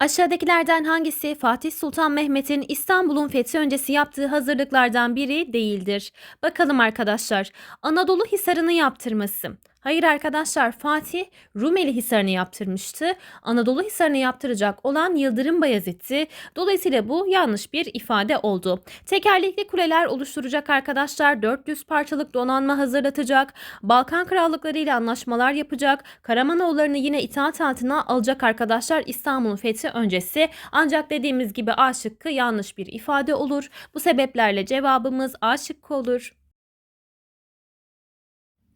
Aşağıdakilerden hangisi Fatih Sultan Mehmet'in İstanbul'un fethi öncesi yaptığı hazırlıklardan biri değildir? Bakalım arkadaşlar. Anadolu Hisarı'nı yaptırması. Hayır arkadaşlar Fatih Rumeli Hisarı'nı yaptırmıştı. Anadolu Hisarı'nı yaptıracak olan Yıldırım Bayezid'ti. Dolayısıyla bu yanlış bir ifade oldu. Tekerlekli kuleler oluşturacak arkadaşlar 400 parçalık donanma hazırlatacak. Balkan krallıkları ile anlaşmalar yapacak. Karamanoğullarını yine itaat altına alacak arkadaşlar İstanbul'un fethi öncesi. Ancak dediğimiz gibi A şıkkı yanlış bir ifade olur. Bu sebeplerle cevabımız A şıkkı olur.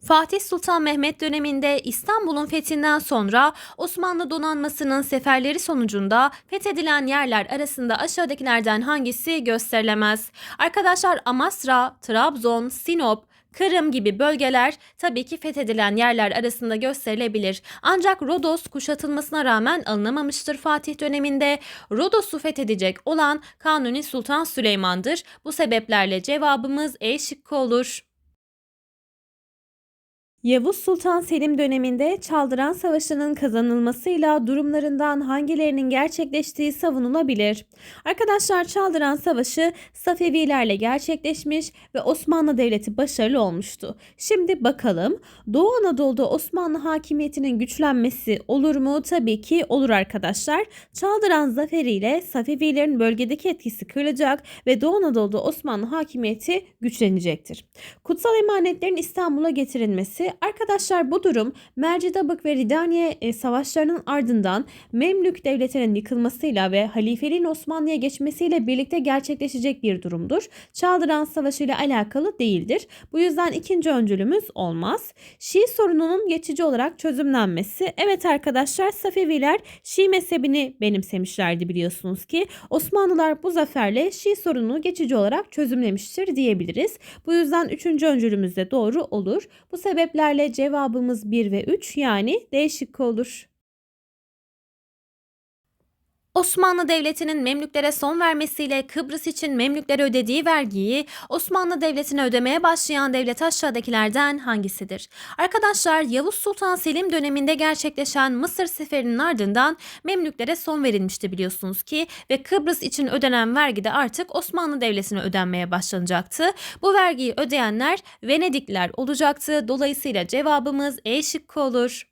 Fatih Sultan Mehmet döneminde İstanbul'un fethinden sonra Osmanlı donanmasının seferleri sonucunda fethedilen yerler arasında aşağıdakilerden hangisi gösterilemez? Arkadaşlar Amasra, Trabzon, Sinop, Kırım gibi bölgeler tabii ki fethedilen yerler arasında gösterilebilir. Ancak Rodos kuşatılmasına rağmen alınamamıştır Fatih döneminde. Rodos'u fethedecek olan Kanuni Sultan Süleyman'dır. Bu sebeplerle cevabımız E şıkkı olur. Yavuz Sultan Selim döneminde Çaldıran Savaşı'nın kazanılmasıyla durumlarından hangilerinin gerçekleştiği savunulabilir. Arkadaşlar Çaldıran Savaşı Safevilerle gerçekleşmiş ve Osmanlı Devleti başarılı olmuştu. Şimdi bakalım Doğu Anadolu'da Osmanlı hakimiyetinin güçlenmesi olur mu? Tabii ki olur arkadaşlar. Çaldıran zaferiyle Safevilerin bölgedeki etkisi kırılacak ve Doğu Anadolu'da Osmanlı hakimiyeti güçlenecektir. Kutsal emanetlerin İstanbul'a getirilmesi Arkadaşlar bu durum Mercidabık ve Ridaniye e, savaşlarının ardından Memlük devletinin yıkılmasıyla ve halifeliğin Osmanlı'ya geçmesiyle birlikte gerçekleşecek bir durumdur. Çaldıran Savaşı ile alakalı değildir. Bu yüzden ikinci öncülümüz olmaz. Şii sorununun geçici olarak çözümlenmesi. Evet arkadaşlar Safeviler Şii mezhebini benimsemişlerdi biliyorsunuz ki. Osmanlılar bu zaferle Şii sorununu geçici olarak çözümlemiştir diyebiliriz. Bu yüzden üçüncü öncülümüz de doğru olur. Bu sebepler sebeplerle cevabımız 1 ve 3 yani D şıkkı olur. Osmanlı Devleti'nin Memlüklere son vermesiyle Kıbrıs için Memlüklere ödediği vergiyi Osmanlı Devleti'ne ödemeye başlayan devlet aşağıdakilerden hangisidir? Arkadaşlar Yavuz Sultan Selim döneminde gerçekleşen Mısır seferinin ardından Memlüklere son verilmişti biliyorsunuz ki ve Kıbrıs için ödenen vergi de artık Osmanlı Devleti'ne ödenmeye başlanacaktı. Bu vergiyi ödeyenler Venedikliler olacaktı. Dolayısıyla cevabımız E şıkkı olur.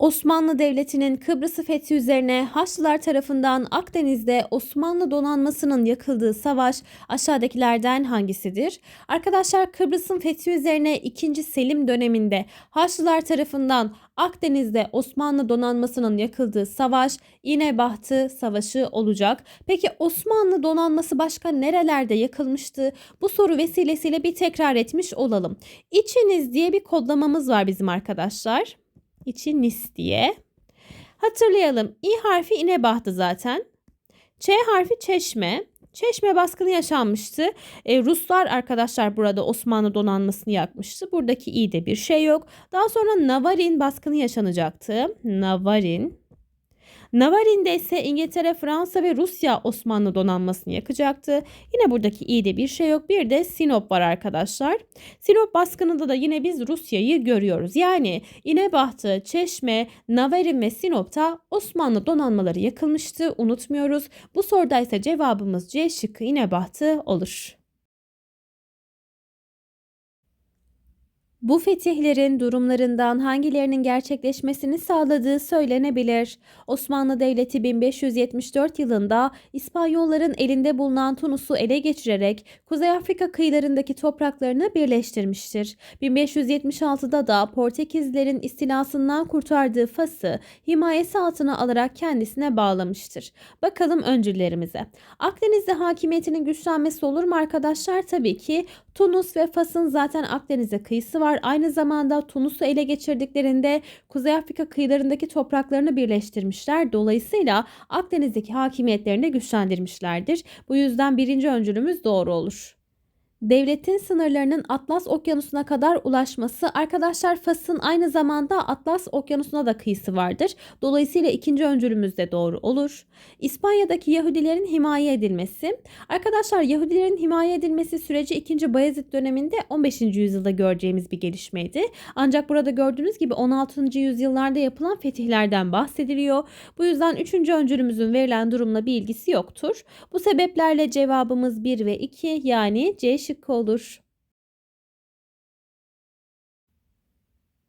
Osmanlı Devleti'nin Kıbrıs'ı fethi üzerine Haçlılar tarafından Akdeniz'de Osmanlı donanmasının yakıldığı savaş aşağıdakilerden hangisidir? Arkadaşlar Kıbrıs'ın fethi üzerine 2. Selim döneminde Haçlılar tarafından Akdeniz'de Osmanlı donanmasının yakıldığı savaş İnebahtı Savaşı olacak. Peki Osmanlı donanması başka nerelerde yakılmıştı? Bu soru vesilesiyle bir tekrar etmiş olalım. İçiniz diye bir kodlamamız var bizim arkadaşlar içi nis diye. Hatırlayalım. İ harfi inebahtı zaten. Ç harfi çeşme. Çeşme baskını yaşanmıştı. E, Ruslar arkadaşlar burada Osmanlı donanmasını yakmıştı. Buradaki i'de bir şey yok. Daha sonra Navarin baskını yaşanacaktı. Navarin. Navarin'de ise İngiltere, Fransa ve Rusya Osmanlı donanmasını yakacaktı. Yine buradaki i'de bir şey yok. Bir de Sinop var arkadaşlar. Sinop baskınında da yine biz Rusya'yı görüyoruz. Yani İnebahtı, Çeşme, Navarin ve Sinop'ta Osmanlı donanmaları yakılmıştı. Unutmuyoruz. Bu soruda ise cevabımız C şıkkı İnebahtı olur. Bu fetihlerin durumlarından hangilerinin gerçekleşmesini sağladığı söylenebilir. Osmanlı Devleti 1574 yılında İspanyolların elinde bulunan Tunus'u ele geçirerek Kuzey Afrika kıyılarındaki topraklarını birleştirmiştir. 1576'da da Portekizlerin istilasından kurtardığı Fas'ı himayesi altına alarak kendisine bağlamıştır. Bakalım öncüllerimize. Akdeniz'de hakimiyetinin güçlenmesi olur mu arkadaşlar? Tabii ki Tunus ve Fas'ın zaten Akdeniz'e kıyısı var. Aynı zamanda Tunus'u ele geçirdiklerinde Kuzey Afrika kıyılarındaki topraklarını birleştirmişler. Dolayısıyla Akdeniz'deki hakimiyetlerini güçlendirmişlerdir. Bu yüzden birinci öncülümüz doğru olur. Devletin sınırlarının Atlas Okyanusu'na kadar ulaşması arkadaşlar Fas'ın aynı zamanda Atlas Okyanusu'na da kıyısı vardır. Dolayısıyla ikinci öncülümüz de doğru olur. İspanya'daki Yahudilerin himaye edilmesi. Arkadaşlar Yahudilerin himaye edilmesi süreci 2. Bayezid döneminde 15. yüzyılda göreceğimiz bir gelişmeydi. Ancak burada gördüğünüz gibi 16. yüzyıllarda yapılan fetihlerden bahsediliyor. Bu yüzden 3. öncülümüzün verilen durumla bir ilgisi yoktur. Bu sebeplerle cevabımız 1 ve 2 yani C şıkkı olur.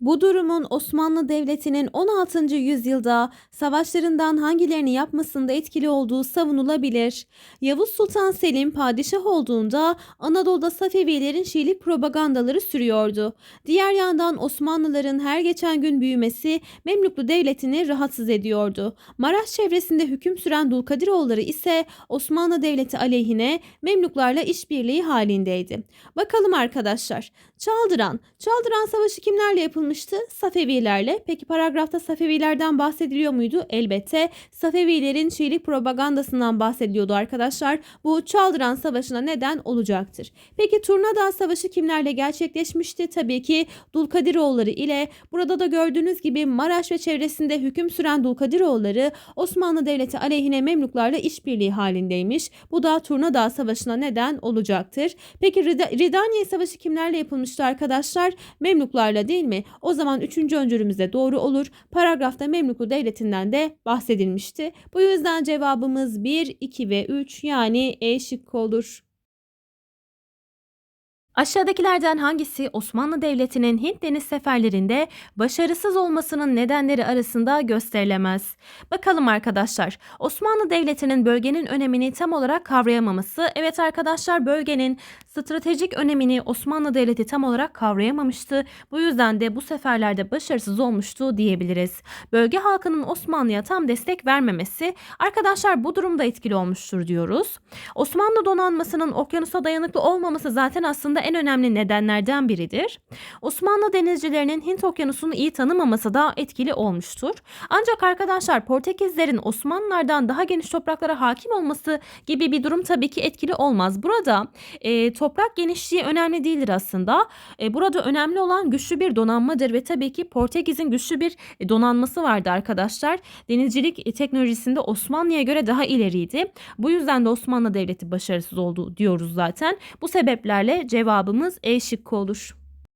Bu durumun Osmanlı Devleti'nin 16. yüzyılda savaşlarından hangilerini yapmasında etkili olduğu savunulabilir. Yavuz Sultan Selim padişah olduğunda Anadolu'da Safevilerin Şiilik propagandaları sürüyordu. Diğer yandan Osmanlıların her geçen gün büyümesi Memluklu Devleti'ni rahatsız ediyordu. Maraş çevresinde hüküm süren Dulkadiroğulları ise Osmanlı Devleti aleyhine Memluklarla işbirliği halindeydi. Bakalım arkadaşlar. Çaldıran. Çaldıran Savaşı kimlerle yapılmıştı? Safevilerle. Peki paragrafta Safevilerden bahsediliyor muydu? Elbette. Safevilerin Şiilik propagandasından bahsediliyordu arkadaşlar. Bu Çaldıran Savaşı'na neden olacaktır. Peki Turnadağ Savaşı kimlerle gerçekleşmişti? Tabii ki Dulkadiroğulları ile burada da gördüğünüz gibi Maraş ve çevresinde hüküm süren Dulkadiroğulları Osmanlı Devleti aleyhine Memluklarla işbirliği halindeymiş. Bu da Turnadağ Savaşı'na neden olacaktır. Peki Rida- Ridaniye Savaşı kimlerle yapılmıştı arkadaşlar? Memluklarla değil mi? O zaman üçüncü öncülümüz de doğru olur. Paragrafta Memluklu Devleti'nden de bahsedilmişti. Bu yüzden cevabımız 1, 2 ve 3 yani E şıkkı olur. Aşağıdakilerden hangisi Osmanlı Devleti'nin Hint deniz seferlerinde başarısız olmasının nedenleri arasında gösterilemez? Bakalım arkadaşlar. Osmanlı Devleti'nin bölgenin önemini tam olarak kavrayamaması. Evet arkadaşlar bölgenin stratejik önemini Osmanlı Devleti tam olarak kavrayamamıştı. Bu yüzden de bu seferlerde başarısız olmuştu diyebiliriz. Bölge halkının Osmanlı'ya tam destek vermemesi arkadaşlar bu durumda etkili olmuştur diyoruz. Osmanlı donanmasının okyanusa dayanıklı olmaması zaten aslında en önemli nedenlerden biridir. Osmanlı denizcilerinin Hint okyanusunu iyi tanımaması da etkili olmuştur. Ancak arkadaşlar Portekizlerin Osmanlılardan daha geniş topraklara hakim olması gibi bir durum tabii ki etkili olmaz. Burada e, toprak genişliği önemli değildir aslında. E, burada önemli olan güçlü bir donanmadır ve tabii ki Portekiz'in güçlü bir donanması vardı arkadaşlar. Denizcilik teknolojisinde Osmanlı'ya göre daha ileriydi. Bu yüzden de Osmanlı Devleti başarısız oldu diyoruz zaten. Bu sebeplerle cevabımız E şıkkı olur.